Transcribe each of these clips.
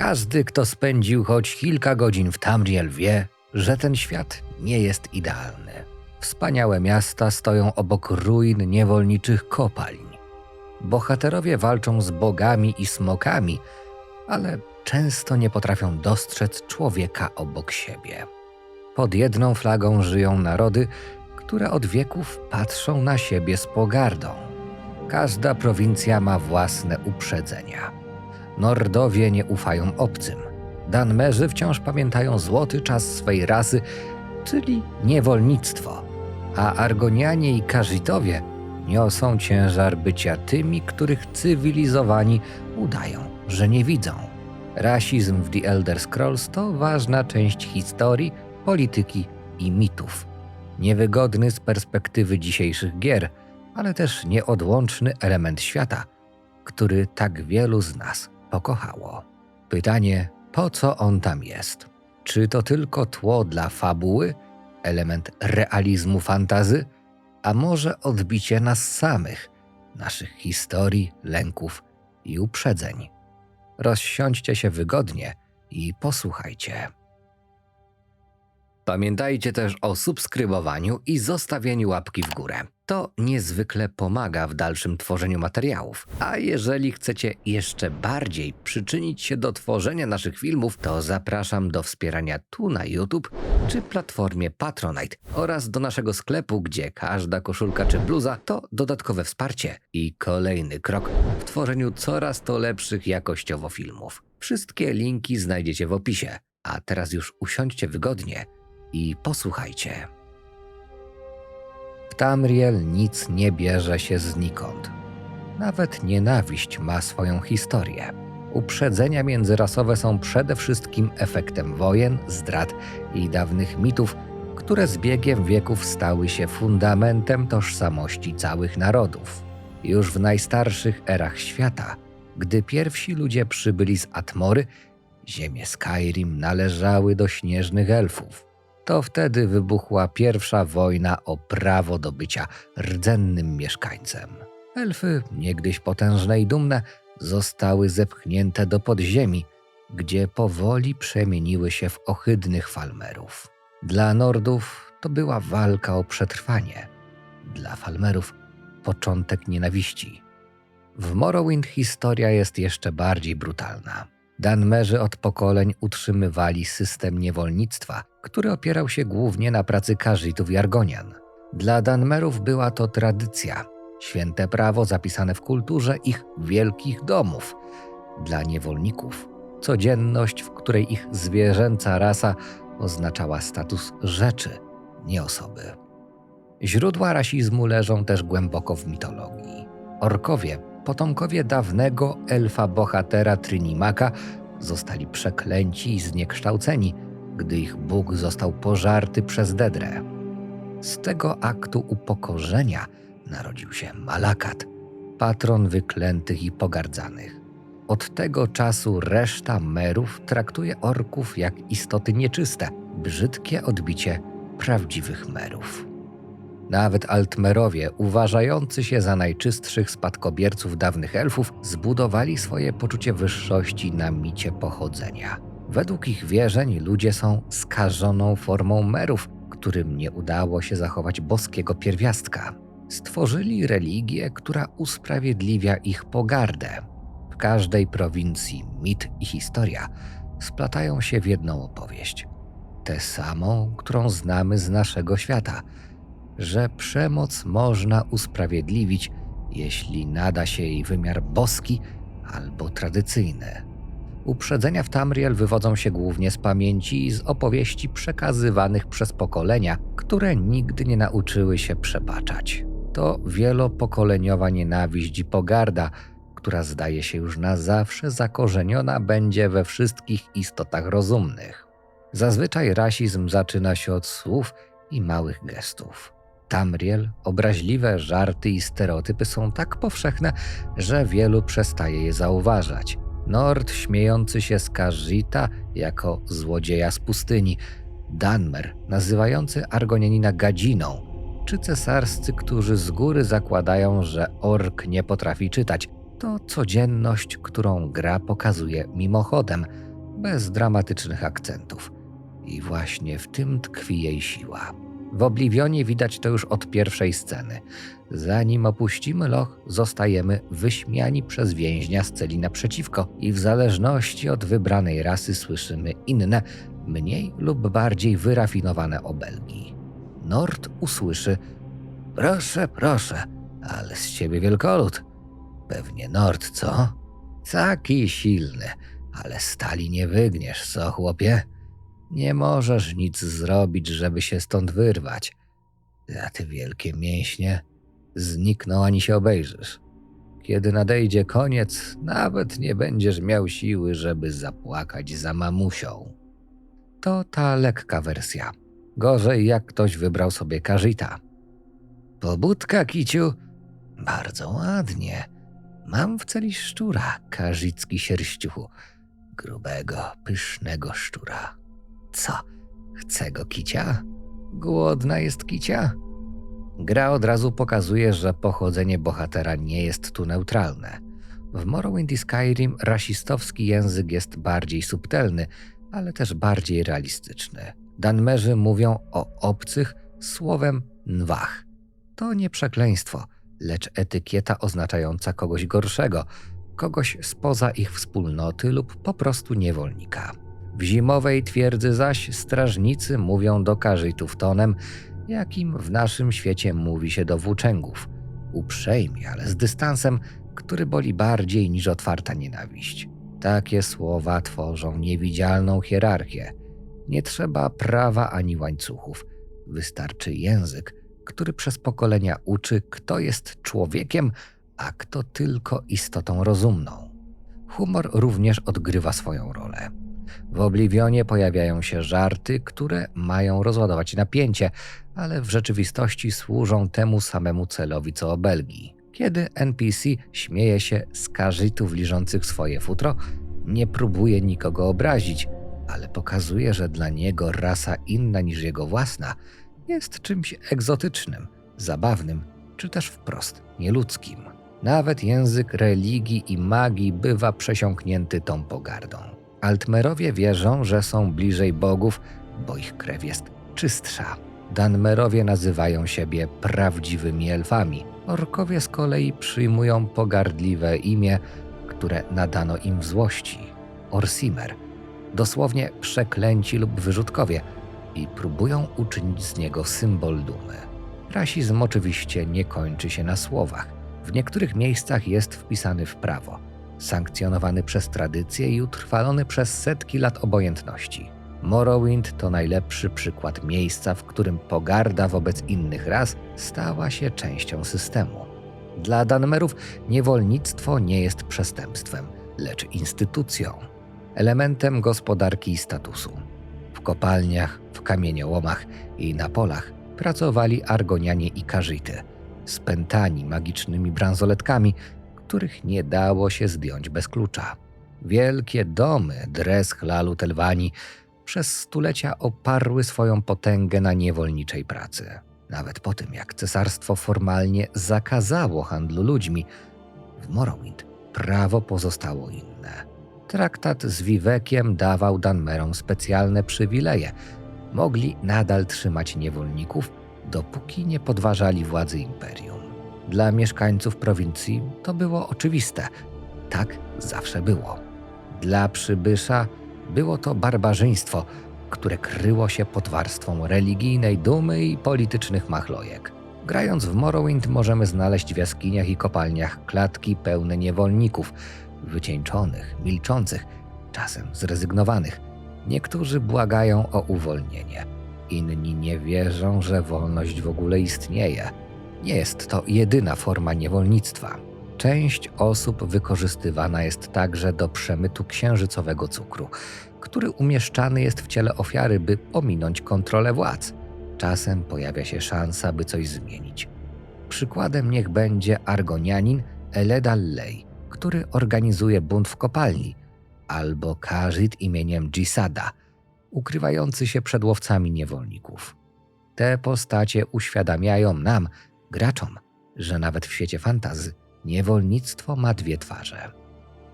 Każdy, kto spędził choć kilka godzin w Tamriel wie, że ten świat nie jest idealny. Wspaniałe miasta stoją obok ruin niewolniczych kopalń. Bohaterowie walczą z bogami i smokami, ale często nie potrafią dostrzec człowieka obok siebie. Pod jedną flagą żyją narody, które od wieków patrzą na siebie z pogardą. Każda prowincja ma własne uprzedzenia. Nordowie nie ufają obcym. Danmerzy wciąż pamiętają złoty czas swej rasy, czyli niewolnictwo, a Argonianie i Karzitowie niosą ciężar bycia tymi, których cywilizowani udają, że nie widzą. Rasizm w The Elder Scrolls to ważna część historii, polityki i mitów. Niewygodny z perspektywy dzisiejszych gier, ale też nieodłączny element świata, który tak wielu z nas pokochało. Pytanie, po co on tam jest? Czy to tylko tło dla fabuły, element realizmu fantazy, a może odbicie nas samych, naszych historii, lęków i uprzedzeń? Rozsiądźcie się wygodnie i posłuchajcie. Pamiętajcie też o subskrybowaniu i zostawieniu łapki w górę. To niezwykle pomaga w dalszym tworzeniu materiałów. A jeżeli chcecie jeszcze bardziej przyczynić się do tworzenia naszych filmów, to zapraszam do wspierania tu na YouTube czy platformie Patronite oraz do naszego sklepu, gdzie każda koszulka czy bluza to dodatkowe wsparcie i kolejny krok w tworzeniu coraz to lepszych jakościowo filmów. Wszystkie linki znajdziecie w opisie. A teraz już usiądźcie wygodnie i posłuchajcie. Tamriel nic nie bierze się znikąd. Nawet nienawiść ma swoją historię. Uprzedzenia międzyrasowe są przede wszystkim efektem wojen, zdrad i dawnych mitów, które z biegiem wieków stały się fundamentem tożsamości całych narodów. Już w najstarszych erach świata, gdy pierwsi ludzie przybyli z Atmory, ziemie Skyrim należały do śnieżnych elfów. To wtedy wybuchła pierwsza wojna o prawo do bycia rdzennym mieszkańcem. Elfy, niegdyś potężne i dumne, zostały zepchnięte do podziemi, gdzie powoli przemieniły się w ohydnych falmerów. Dla Nordów to była walka o przetrwanie, dla falmerów początek nienawiści. W Morrowind historia jest jeszcze bardziej brutalna. Danmerzy od pokoleń utrzymywali system niewolnictwa, który opierał się głównie na pracy Karzitów i Argonian. Dla Danmerów była to tradycja, święte prawo zapisane w kulturze ich wielkich domów. Dla niewolników codzienność, w której ich zwierzęca rasa oznaczała status rzeczy, nie osoby. Źródła rasizmu leżą też głęboko w mitologii. Orkowie, potomkowie dawnego elfa bohatera Trinimaka, zostali przeklęci i zniekształceni, gdy ich Bóg został pożarty przez Dedrę. Z tego aktu upokorzenia narodził się Malakat, patron wyklętych i pogardzanych. Od tego czasu reszta merów traktuje orków jak istoty nieczyste, brzydkie odbicie prawdziwych merów. Nawet altmerowie, uważający się za najczystszych spadkobierców dawnych elfów, zbudowali swoje poczucie wyższości na micie pochodzenia. Według ich wierzeń ludzie są skażoną formą merów, którym nie udało się zachować boskiego pierwiastka. Stworzyli religię, która usprawiedliwia ich pogardę. W każdej prowincji mit i historia splatają się w jedną opowieść. Tę samą, którą znamy z naszego świata – że przemoc można usprawiedliwić, jeśli nada się jej wymiar boski albo tradycyjny. Uprzedzenia w Tamriel wywodzą się głównie z pamięci i z opowieści przekazywanych przez pokolenia, które nigdy nie nauczyły się przebaczać. To wielopokoleniowa nienawiść i pogarda, która zdaje się już na zawsze zakorzeniona będzie we wszystkich istotach rozumnych. Zazwyczaj rasizm zaczyna się od słów i małych gestów. Tamriel, obraźliwe żarty i stereotypy są tak powszechne, że wielu przestaje je zauważać. Nord śmiejący się z Kajita jako złodzieja z pustyni, Danmer nazywający Argonianina gadziną, czy cesarscy, którzy z góry zakładają, że ork nie potrafi czytać. To codzienność, którą gra pokazuje mimochodem, bez dramatycznych akcentów. I właśnie w tym tkwi jej siła. W Oblivionie widać to już od pierwszej sceny. Zanim opuścimy loch, zostajemy wyśmiani przez więźnia z celi naprzeciwko i w zależności od wybranej rasy słyszymy inne, mniej lub bardziej wyrafinowane obelgi. Nord usłyszy: Proszę, proszę, ale z ciebie wielkolud. Pewnie Nord, co? Taki silny, ale stali nie wygniesz, co chłopie? Nie możesz nic zrobić, żeby się stąd wyrwać. Za te wielkie mięśnie znikną ani się obejrzysz. Kiedy nadejdzie koniec, nawet nie będziesz miał siły, żeby zapłakać za mamusią. To ta lekka wersja. Gorzej, jak ktoś wybrał sobie karzita. Pobudka, kiciu? Bardzo ładnie. Mam w celi szczura, karzicki sierściuchu. Grubego, pysznego szczura. Co? Chce go kicia? Głodna jest kicia? Gra od razu pokazuje, że pochodzenie bohatera nie jest tu neutralne. W Morrowind i Skyrim rasistowski język jest bardziej subtelny, ale też bardziej realistyczny. Danmerzy mówią o obcych słowem nwach. To nie przekleństwo, lecz etykieta oznaczająca kogoś gorszego, kogoś spoza ich wspólnoty lub po prostu niewolnika. W zimowej twierdzy zaś strażnicy mówią do każytów tonem, jakim w naszym świecie mówi się do włóczęgów. Uprzejmie, ale z dystansem, który boli bardziej niż otwarta nienawiść. Takie słowa tworzą niewidzialną hierarchię. Nie trzeba prawa ani łańcuchów. Wystarczy język, który przez pokolenia uczy, kto jest człowiekiem, a kto tylko istotą rozumną. Humor również odgrywa swoją rolę. W Oblivionie pojawiają się żarty, które mają rozładować napięcie, ale w rzeczywistości służą temu samemu celowi co obelgi. Kiedy NPC śmieje się z każytów liżących swoje futro, nie próbuje nikogo obrazić, ale pokazuje, że dla niego rasa inna niż jego własna jest czymś egzotycznym, zabawnym, czy też wprost nieludzkim. Nawet język religii i magii bywa przesiąknięty tą pogardą. Altmerowie wierzą, że są bliżej bogów, bo ich krew jest czystsza. Danmerowie nazywają siebie prawdziwymi elfami. Orkowie z kolei przyjmują pogardliwe imię, które nadano im w złości Orsimer, dosłownie przeklęci lub wyrzutkowie, i próbują uczynić z niego symbol dumy. Rasizm oczywiście nie kończy się na słowach. W niektórych miejscach jest wpisany w prawo, sankcjonowany przez tradycję i utrwalony przez setki lat obojętności. Morrowind to najlepszy przykład miejsca, w którym pogarda wobec innych ras stała się częścią systemu. Dla Danmerów niewolnictwo nie jest przestępstwem, lecz instytucją, elementem gospodarki i statusu. W kopalniach, w kamieniołomach i na polach pracowali argonianie i karzyty, spętani magicznymi bransoletkami, których nie dało się zdjąć bez klucza. Wielkie domy Dres Chlalu Telwani przez stulecia oparły swoją potęgę na niewolniczej pracy. Nawet po tym, jak cesarstwo formalnie zakazało handlu ludźmi, w Morrowind prawo pozostało inne. Traktat z Wiwekiem dawał Danmerom specjalne przywileje. Mogli nadal trzymać niewolników, dopóki nie podważali władzy imperium. Dla mieszkańców prowincji to było oczywiste. Tak zawsze było. Dla przybysza było to barbarzyństwo, które kryło się pod warstwą religijnej dumy i politycznych machlojek. Grając w Morrowind możemy znaleźć w jaskiniach i kopalniach klatki pełne niewolników, wycieńczonych, milczących, czasem zrezygnowanych. Niektórzy błagają o uwolnienie, inni nie wierzą, że wolność w ogóle istnieje. Nie jest to jedyna forma niewolnictwa. Część osób wykorzystywana jest także do przemytu księżycowego cukru, który umieszczany jest w ciele ofiary, by ominąć kontrolę władz. Czasem pojawia się szansa, by coś zmienić. Przykładem niech będzie argonianin Eledal Lej, który organizuje bunt w kopalni, albo Kazit imieniem Gisada, ukrywający się przed łowcami niewolników. Te postacie uświadamiają nam, graczom, że nawet w świecie fantazy niewolnictwo ma dwie twarze.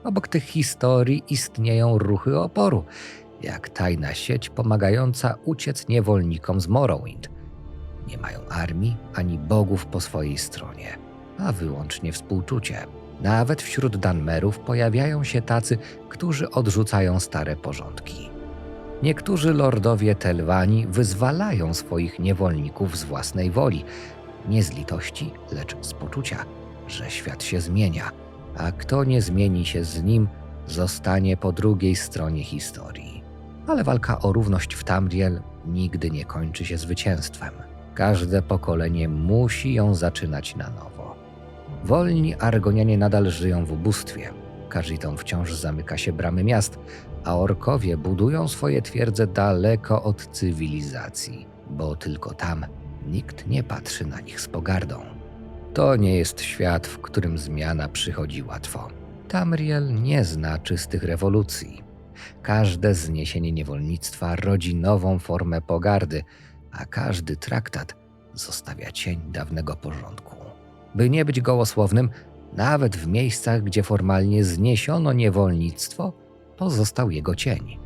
Obok tych historii istnieją ruchy oporu, jak tajna sieć pomagająca uciec niewolnikom z Morrowind. Nie mają armii ani bogów po swojej stronie, a wyłącznie współczucie. Nawet wśród Danmerów pojawiają się tacy, którzy odrzucają stare porządki. Niektórzy lordowie Telwani wyzwalają swoich niewolników z własnej woli, nie z litości, lecz z poczucia, że świat się zmienia, a kto nie zmieni się z nim, zostanie po drugiej stronie historii. Ale walka o równość w Tamriel nigdy nie kończy się zwycięstwem. Każde pokolenie musi ją zaczynać na nowo. Wolni Argonianie nadal żyją w ubóstwie. Karzitom wciąż zamyka się bramy miast, a orkowie budują swoje twierdze daleko od cywilizacji, bo tylko tam nikt nie patrzy na nich z pogardą. To nie jest świat, w którym zmiana przychodzi łatwo. Tamriel nie zna czystych rewolucji. Każde zniesienie niewolnictwa rodzi nową formę pogardy, a każdy traktat zostawia cień dawnego porządku. By nie być gołosłownym, nawet w miejscach, gdzie formalnie zniesiono niewolnictwo, pozostał jego cień.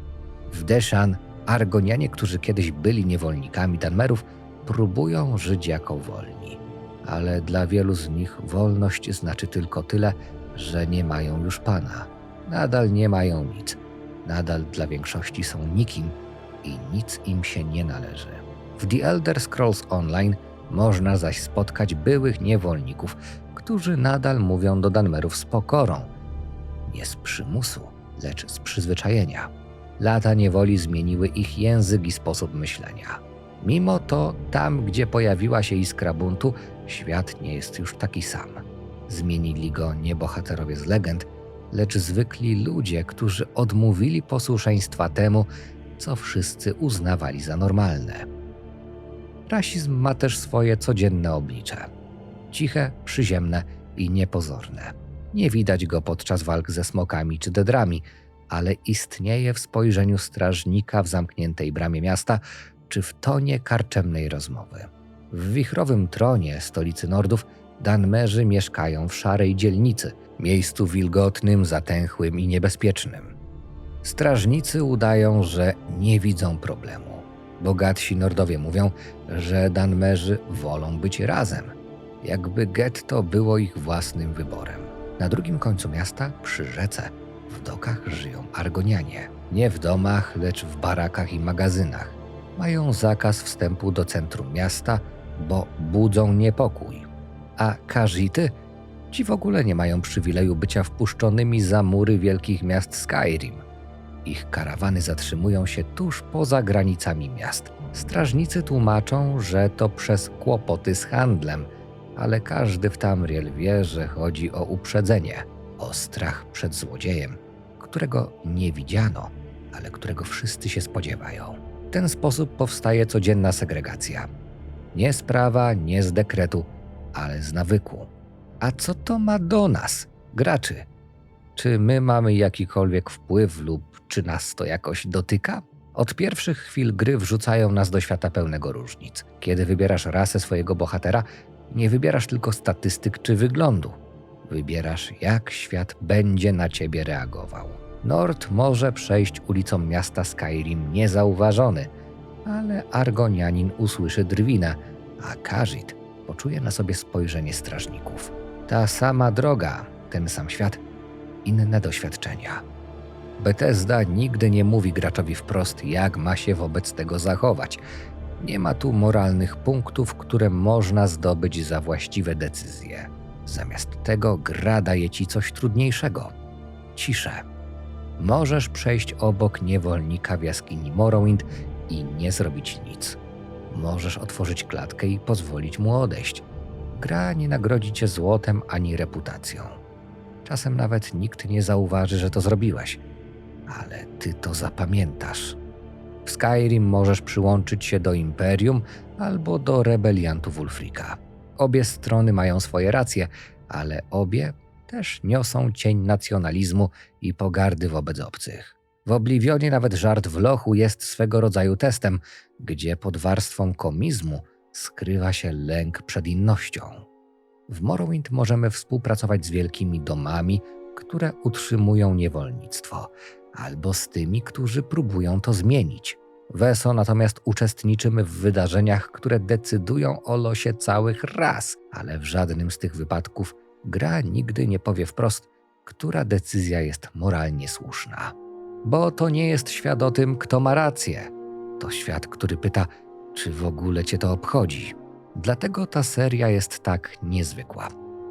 W Deshan Argonianie, którzy kiedyś byli niewolnikami Danmerów, próbują żyć jako wolni. Ale dla wielu z nich wolność znaczy tylko tyle, że nie mają już pana. Nadal nie mają nic. Nadal dla większości są nikim i nic im się nie należy. W The Elder Scrolls Online można zaś spotkać byłych niewolników, którzy nadal mówią do Danmerów z pokorą. Nie z przymusu, lecz z przyzwyczajenia. Lata niewoli zmieniły ich język i sposób myślenia. Mimo to, tam gdzie pojawiła się iskra buntu, świat nie jest już taki sam. Zmienili go nie bohaterowie z legend, lecz zwykli ludzie, którzy odmówili posłuszeństwa temu, co wszyscy uznawali za normalne. Rasizm ma też swoje codzienne oblicze. Ciche, przyziemne i niepozorne. Nie widać go podczas walk ze smokami czy dedrami, ale istnieje w spojrzeniu strażnika w zamkniętej bramie miasta czy w tonie karczemnej rozmowy. W wichrowym tronie stolicy Nordów Danmerzy mieszkają w szarej dzielnicy, miejscu wilgotnym, zatęchłym i niebezpiecznym. Strażnicy udają, że nie widzą problemu. Bogatsi Nordowie mówią, że Danmerzy wolą być razem, jakby getto było ich własnym wyborem. Na drugim końcu miasta, przy rzece, w dokach żyją Argonianie. Nie w domach, lecz w barakach i magazynach. Mają zakaz wstępu do centrum miasta, bo budzą niepokój. A Kazity, ci w ogóle nie mają przywileju bycia wpuszczonymi za mury wielkich miast Skyrim. Ich karawany zatrzymują się tuż poza granicami miast. Strażnicy tłumaczą, że to przez kłopoty z handlem, ale każdy w Tamriel wie, że chodzi o uprzedzenie, o strach przed złodziejem, którego nie widziano, ale którego wszyscy się spodziewają. W ten sposób powstaje codzienna segregacja. Nie z prawa, nie z dekretu, ale z nawyku. A co to ma do nas, graczy? Czy my mamy jakikolwiek wpływ lub czy nas to jakoś dotyka? Od pierwszych chwil gry wrzucają nas do świata pełnego różnic. Kiedy wybierasz rasę swojego bohatera, nie wybierasz tylko statystyk czy wyglądu. Wybierasz, jak świat będzie na ciebie reagował. Nord może przejść ulicą miasta Skyrim niezauważony, ale Argonianin usłyszy drwinę, a Kazit poczuje na sobie spojrzenie strażników. Ta sama droga, ten sam świat, inne doświadczenia. Bethesda nigdy nie mówi graczowi wprost, jak ma się wobec tego zachować. Nie ma tu moralnych punktów, które można zdobyć za właściwe decyzje. Zamiast tego gra daje ci coś trudniejszego ciszę. Możesz przejść obok niewolnika w jaskini Morrowind i nie zrobić nic. Możesz otworzyć klatkę i pozwolić mu odejść. Gra nie nagrodzi cię złotem ani reputacją. Czasem nawet nikt nie zauważy, że to zrobiłeś, ale ty to zapamiętasz. W Skyrim możesz przyłączyć się do Imperium albo do rebeliantów Ulfrika. Obie strony mają swoje racje, ale obie też niosą cień nacjonalizmu i pogardy wobec obcych. W Obliwionie nawet żart w lochu jest swego rodzaju testem, gdzie pod warstwą komizmu skrywa się lęk przed innością. W Morrowind możemy współpracować z wielkimi domami, które utrzymują niewolnictwo, albo z tymi, którzy próbują to zmienić. W natomiast uczestniczymy w wydarzeniach, które decydują o losie całych ras, ale w żadnym z tych wypadków gra nigdy nie powie wprost, która decyzja jest moralnie słuszna. Bo to nie jest świat o tym, kto ma rację. To świat, który pyta, czy w ogóle cię to obchodzi. Dlatego ta seria jest tak niezwykła.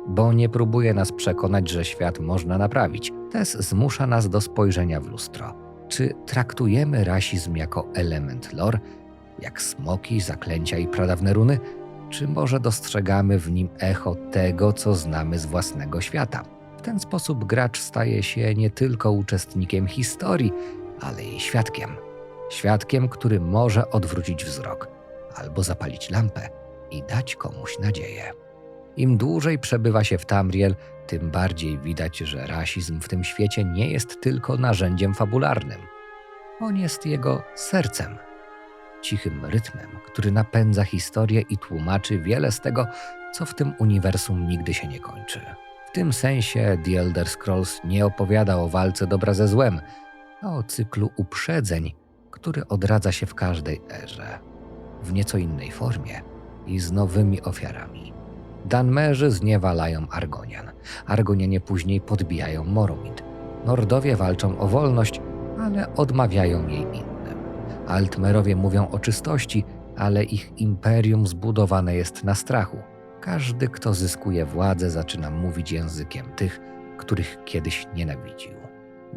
Bo nie próbuje nas przekonać, że świat można naprawić. Tez zmusza nas do spojrzenia w lustro. Czy traktujemy rasizm jako element lore, jak smoki, zaklęcia i pradawne runy? Czy może dostrzegamy w nim echo tego, co znamy z własnego świata? W ten sposób gracz staje się nie tylko uczestnikiem historii, ale i świadkiem. Świadkiem, który może odwrócić wzrok albo zapalić lampę i dać komuś nadzieję. Im dłużej przebywa się w Tamriel, tym bardziej widać, że rasizm w tym świecie nie jest tylko narzędziem fabularnym. On jest jego sercem, cichym rytmem, który napędza historię i tłumaczy wiele z tego, co w tym uniwersum nigdy się nie kończy. W tym sensie The Elder Scrolls nie opowiada o walce dobra ze złem, a o cyklu uprzedzeń, który odradza się w każdej erze, w nieco innej formie i z nowymi ofiarami. Danmerzy zniewalają Argonian, Argonianie później podbijają Morrowind. Nordowie walczą o wolność, ale odmawiają jej innym. Altmerowie mówią o czystości, ale ich imperium zbudowane jest na strachu. Każdy, kto zyskuje władzę, zaczyna mówić językiem tych, których kiedyś nienawidził.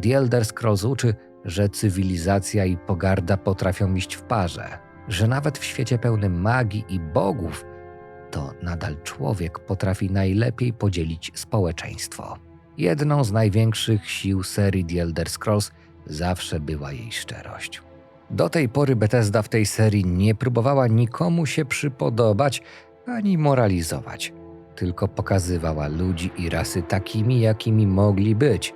The Elder Scrolls uczy, że cywilizacja i pogarda potrafią iść w parze, że nawet w świecie pełnym magii i bogów, to nadal człowiek potrafi najlepiej podzielić społeczeństwo. Jedną z największych sił serii The Elder Scrolls zawsze była jej szczerość. Do tej pory Bethesda w tej serii nie próbowała nikomu się przypodobać ani moralizować, tylko pokazywała ludzi i rasy takimi, jakimi mogli być,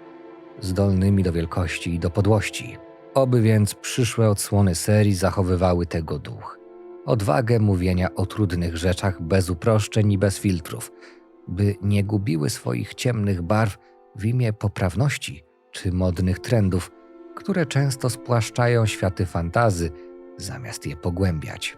zdolnymi do wielkości i do podłości. Oby więc przyszłe odsłony serii zachowywały tego duch. Odwagę mówienia o trudnych rzeczach bez uproszczeń i bez filtrów, by nie gubiły swoich ciemnych barw w imię poprawności czy modnych trendów, które często spłaszczają światy fantazy zamiast je pogłębiać.